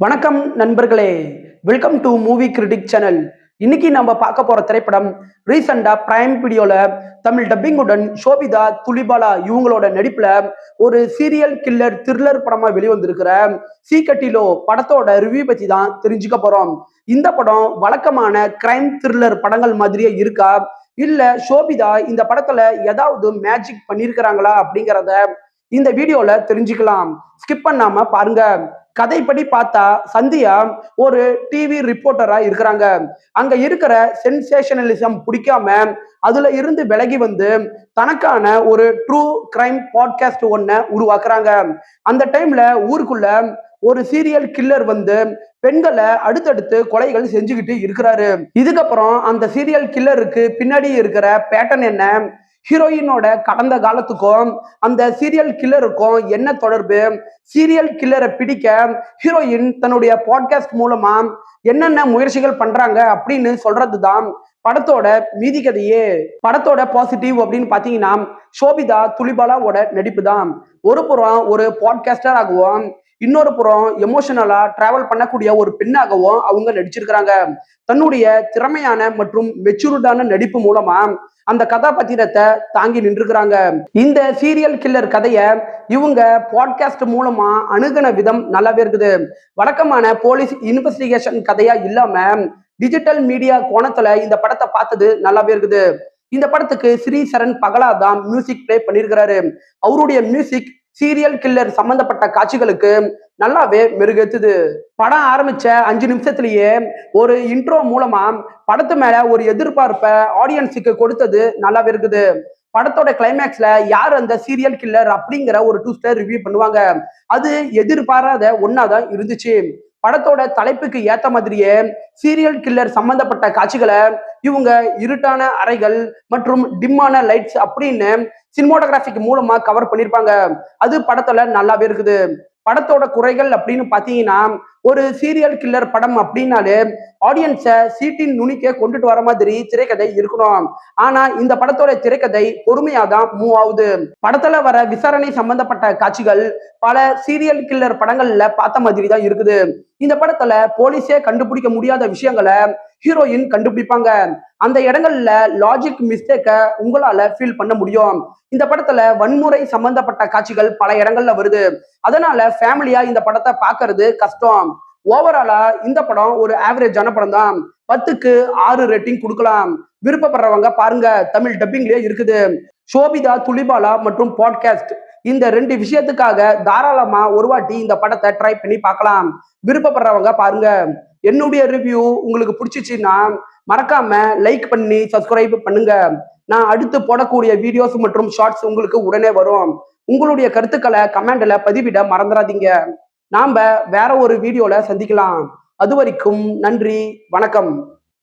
வணக்கம் நண்பர்களே. Welcome to movie critic channel இன்னைக்கு நம்ம பார்க்க போற திரைப்படம் ரீசெண்டா பிரைம் வீடியோல தமிழ் டப்பிங்குடன் சோபிதா துலிபாலா இவங்களோட நடிப்புல ஒரு சீரியல் கில்லர் த்ரில்லர் படமா வெளிவந்திருக்கிற சீக்கட்டிலோ படத்தோட ரிவ்யூ பத்தி தான் தெரிஞ்சுக்க போறோம். இந்த படம் வழக்கமான கிரைம் த்ரில்லர் படங்கள் மாதிரியே இருக்கா? இல்ல சோபிதா இந்த படத்துல ஏதாவது மேஜிக் பண்ணியிருக்கிறாங்களா அப்படிங்கிறத இந்த வீடியோல தெரிஞ்சுக்கலாம். ஸ்கிப் பண்ணாம பாருங்க. கதைப்படி பார்த்தா சந்தியா ஒரு டிவி ரிப்போர்ட்டரா இருக்கிறாங்க. அங்க இருக்கிற சென்சேஷனலிசம் பிடிக்காம அதுல இருந்து விலகி வந்து தனக்கான ஒரு ட்ரூ கிரைம் பாட்காஸ்ட் ஒன்ன உருவாக்குறாங்க. அந்த டைம்ல ஊருக்குள்ள ஒரு சீரியல் கில்லர் வந்து பெண்களை அடுத்தடுத்து கொலைகள் செஞ்சுக்கிட்டு இருக்கிறாரு. இதுக்கப்புறம் அந்த சீரியல் கில்லருக்கு பின்னாடி இருக்கிற பேட்டர்ன் என்ன? ஹீரோயினோட கடந்த காலத்துக்கும் அந்த சீரியல் கில்லருக்கும் என்ன தொடர்பு? சீரியல் கில்லரை பிடிக்க ஹீரோயின் தன்னுடைய பாட்காஸ்ட் மூலமா என்னென்ன முயற்சிகள் பண்றாங்க அப்படின்னு சொல்றது தான் படத்தோட மீதி கதையே படத்தோட பாசிட்டிவ் அப்படின்னு பாத்தீங்கன்னா சோபிதா துலிபாலாவோட நடிப்பு தான் ஒரு புறம் ஒரு பாட்காஸ்டர் ஆகுவோம் இன்னொரு புறம் எமோஷனலா டிராவல் பண்ணக்கூடிய ஒரு பெண்ணாகவும் அவங்க நடிச்சிருக்கிறாங்க. தன்னுடைய திறமையான மற்றும் மெச்சூர்டான நடிப்பு மூலமா அந்த கதாபாத்திரத்தை தாங்கி நின்றுக்கிறாங்க இந்த சீரியல் கில்லர் கதையை இவங்க பாட்காஸ்ட் மூலமா அணுகுன விதம் நல்லாவே இருக்குது. வழக்கமான போலீஸ் இன்வெஸ்டிகேஷன் கதையா இல்லாம டிஜிட்டல் மீடியா கோணத்துல இந்த படத்தை பார்த்தது நல்லாவே இருக்குது. இந்த படத்துக்கு ஸ்ரீ சரண் பகலா தான் மியூசிக் பிளே பண்ணியிருக்கிறாரு அவருடைய மியூசிக் சீரியல் கில்லர் சம்பந்தப்பட்ட காட்சிகளுக்கு நல்லாவே மெருகேத்துது. படம் ஆரம்பிச்ச அஞ்சு நிமிஷத்துலயே ஒரு இன்ட்ரோ மூலமா படத்து மேல ஒரு எதிர்பார்ப்பை ஆடியன்ஸுக்கு கொடுத்தது நல்லாவே இருக்குது. படத்தோட கிளைமேக்ஸ்ல யார் அந்த சீரியல் கில்லர் அப்படிங்கிற ஒரு டூ ஸ்டார் ரிவ்யூ பண்ணுவாங்க. அது எதிர்பாராத ஒன்னாதான் இருந்துச்சு. படத்தோட தலைப்புக்கு ஏத்த மாதிரியே சீரியல் கில்லர் சம்பந்தப்பட்ட காட்சிகளை இவங்க இருட்டான அறைகள் மற்றும் டிம்மான லைட்ஸ் அப்படின்னு சினிமோட்டோகிராஃபிக் மூலமா கவர் பண்ணியிருப்பாங்க அது படத்துல நல்லாவே இருக்குது. படத்தோட குறைகள் அப்படின்னு பாத்தீங்கன்னா ஒரு சீரியல் கில்லர் படம் அப்படின்னாலே ஆடியன்ஸை சீட்டின் நுனிக்க கொண்டுட்டு வர மாதிரி திரைக்கதை இருக்கணும். ஆனா இந்த படத்தோட திரைக்கதை பொறுமையா தான் மூவ் ஆகுது. படத்துல வர விசாரணை சம்பந்தப்பட்ட காட்சிகள் பல சீரியல் கில்லர் படங்கள்ல பார்த்த மாதிரி தான் இருக்குது. இந்த படத்துல போலீஸே கண்டுபிடிக்க முடியாத விஷயங்களை ஹீரோயின் கண்டுபிடிப்பாங்க. அந்த இடங்கள்ல லாஜிக் மிஸ்டேக்க உங்களால ஃபீல் பண்ண முடியும். இந்த படத்துல வன்முறை சம்பந்தப்பட்ட காட்சிகள் பல இடங்கள்ல வருது. அதனால ஃபேமிலியா இந்த படத்தை பாக்குறது கஷ்டம். ஓவராலா இந்த படம் ஒரு ஆவரேஜான படம் தான். பத்துக்கு ஆறு ரேட்டிங் கொடுக்கலாம். விருப்பப்படுறவங்க பாருங்க. தமிழ் டப்பிங்லயே இருக்குது. சோபிதா துலிபாலா மற்றும் பாட்காஸ்ட் இந்த ரெண்டு விஷயத்துக்காக தாராளமா ஒரு வாட்டி இந்த படத்தை ட்ரை பண்ணி பார்க்கலாம். விருப்பப்படுறவங்க பாருங்க. என்னுடைய ரிவ்யூ உங்களுக்கு பிடிச்சிச்சுன்னா மறக்காம லைக் பண்ணி சப்ஸ்கிரைப் பண்ணுங்க. நான் அடுத்து போடக்கூடிய வீடியோஸ் மற்றும் ஷார்ட்ஸ் உங்களுக்கு உடனே வரும். உங்களுடைய கருத்துக்களை கமெண்ட்ல பதிவிட மறந்துடாதீங்க. நாம வேற ஒரு வீடியோல சந்திக்கலாம். அது வரைக்கும் நன்றி வணக்கம்.